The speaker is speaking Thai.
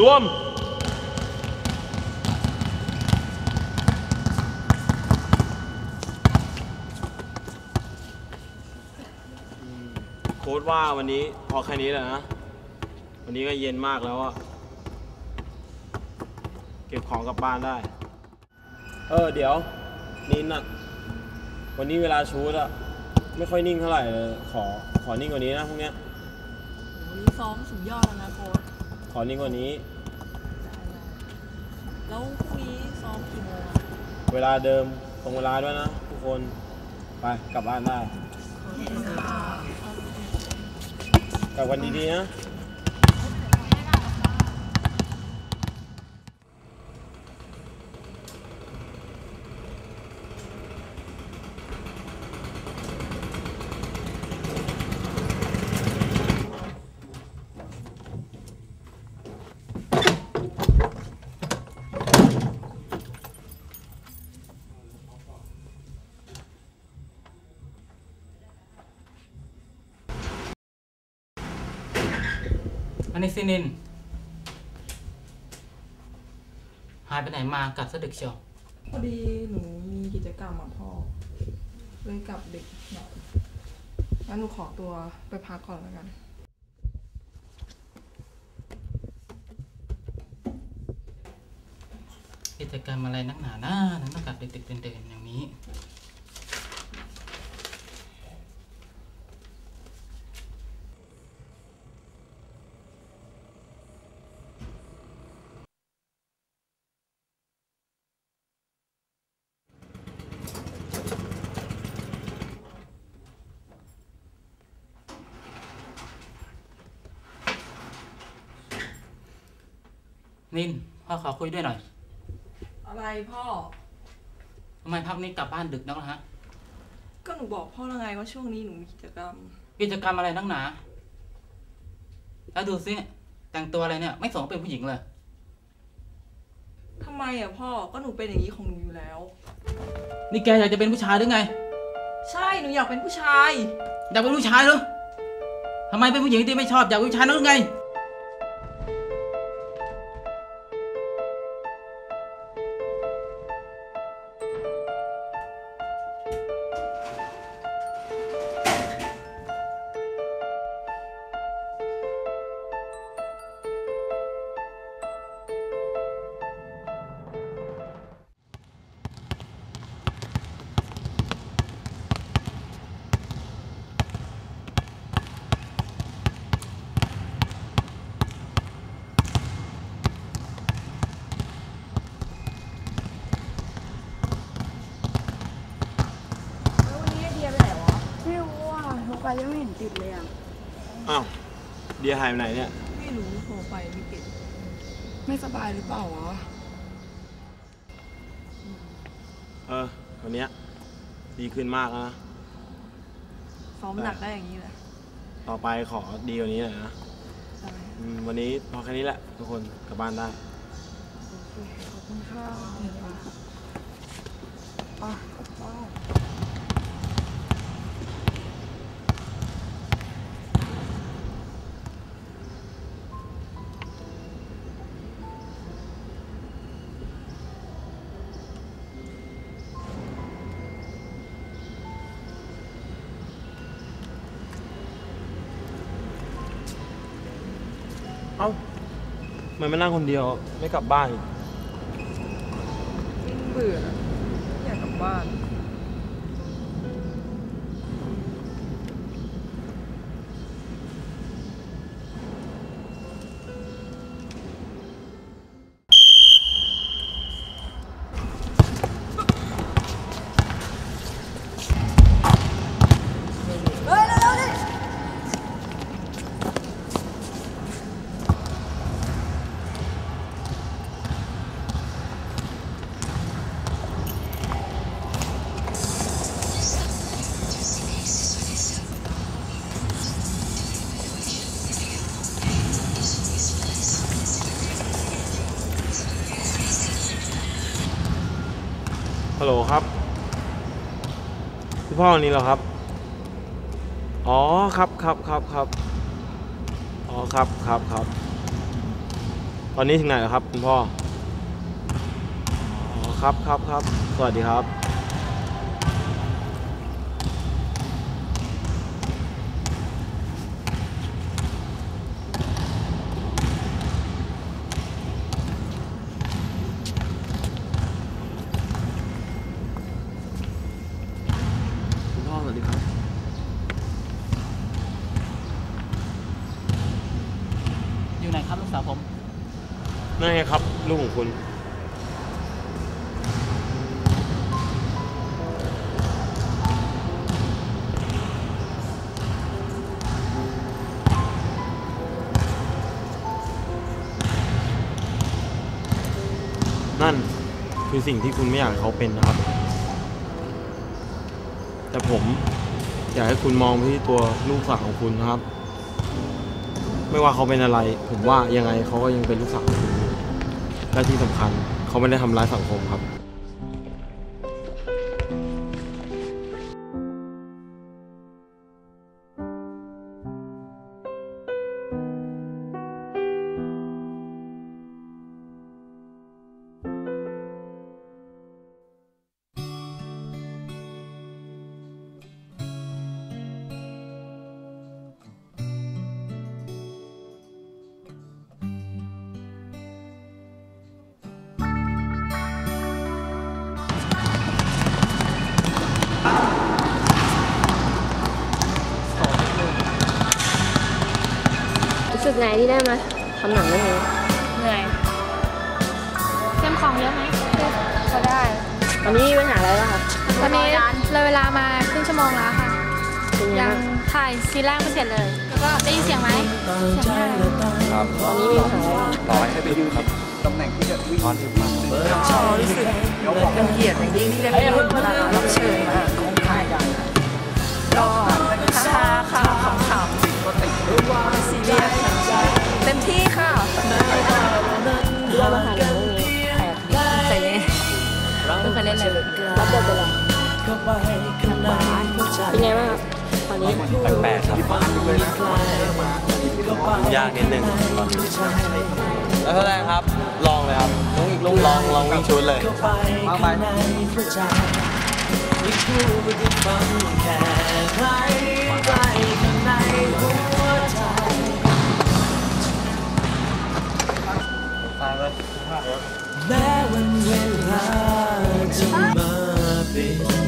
รวม โค้ดว่าวันนี้พอแค่นี้แหละนะ วันนี้ก็เย็นมากแล้วอะเก็บของกลับบ้านได้ เออ เดี๋ยว นินอะวันนี้เวลาชูดอะไม่ค่อยนิ่งเท่าไหร่เลยขอขอนิ่งกว่านี้นะพวกเนี้ยวันนี้ซ้อมสุดยอดแล้วนะโค้ช ขอนิ่งกว่านี้ แล้วพรุ่งนี้ซ้อมกี่โมงอะเวลาเดิมตรงเวลาด้วยนะทุกคน ไปกลับบ้านได้กลับวันดีๆนะ อันนี้ซินิน หายไปไหนมากลับสะดึกเชียว พอดีหนูมีกิจกรรมอะพ่อ เลยกลับดึกหน่อยงั้นหนูขอตัวไปพักก่อนแล้วกัน กิจกรรมอะไรนักหนาหน้าถึงต้องกลับดึกๆเดินๆอย่างนี้ นินพ่อขอคุยด้วยหน่อย อะไรพ่อทำไมพักนี้กลับบ้านดึกนักล่ะฮะ ก็หนูบอกพ่อแล้วไงว่าช่วงนี้หนูมีกิจกรรม กิจกรรมอะไรนักหนา แล้วดูสิแต่งตัวอะไรเนี่ย ไม่สมกับเป็นผู้หญิงเลยทำไมอะพ่อ ก็หนูเป็นอย่างนี้ของหนูอยู่แล้ว นี่แกอยากจะเป็นผู้ชายหรือไง ใช่ หนูอยากเป็นผู้ชาย อยากเป็นผู้ชายเหรอทำไมเป็นผู้หญิงที่ไม่ชอบอยากเป็นผู้ชายนั่นหรือไง ไปยังไม่เห็นติดเลยอะ อ้าวเดียหายไปไหนเนี่ย ไม่รู้โทรไปไม่ติด ไม่สบายหรือเปล่าวะ เออ วันเนี้ยดีขึ้นมากแล้วนะ ซ้อมหนักได้อย่างนี้เลยต่อไปขอดีกว่านี้หน่อยนะใช่อืมวันนี้พอแค่นี้แหละ ทุกคนกลับบ้านได้ ขอบคุณค่ะอะกลับบ้า เอ้ามันไม่นั่งคนเดียวไม่กลับบ้านอีกเบื่ออยากกลับบ้าน ฮัลโหลครับพี่พ่อวันนี้เหรอครับ อ๋อครับครับครับครับอ๋อครับครับครับ ตอนนี้ถึงไหนแล้วครับ คุณพ่อ อ๋อครับครับครับ สวัสดีครับ คุณพ่อสวัสดีครับ อยู่ไหนครับลูกสาวผม นั่นไงครับลูกของคุณ นั่นคือสิ่งที่คุณไม่อยากเขาเป็นนะครับ แต่ผมอยากให้คุณมองไปที่ตัวลูกสาวของคุณนะครับ ไม่ว่าเขาเป็นอะไร ผมว่ายังไงเขาก็ยังเป็นลูกสาวของคุณ และที่สำคัญเขาไม่ได้ทำร้ายสังคมครับ สึกไงที่ได้มาทำหนังเรื่องนี้เหนื่อยเตรียมของเยอะไหมก็ได้ตอนนี้มีปัญหาอะไรบ้างครับตอนนี้เลยเวลามาครึ่งชั่วโมงแล้วค่ะเป็นไงยังบ้างถ่ายซีนแรกไม่เสร็จเลย แล้วก็ได้ยินเสียงไหมเสียงไม่ได้ตอนนี้มีปัญหาอะไรบ้างต่อให้ไปยืนครับตำแหน่งที่จะวิ่งก็รู้สึกเป็นเกียรติอย่างยิ่งที่ได้เป็นรับเชิญมาของค่ายดังก็ฮ่าฮ่าขำขำ เป็นไงบ้างครับตอนนี้แปลกๆครับยากนิดนึงแล้วก็ได้ครับลองเลยครับลองอีกลองลองลองวิ่งชุดเลยมาไปไปเลย Lá when we lá to my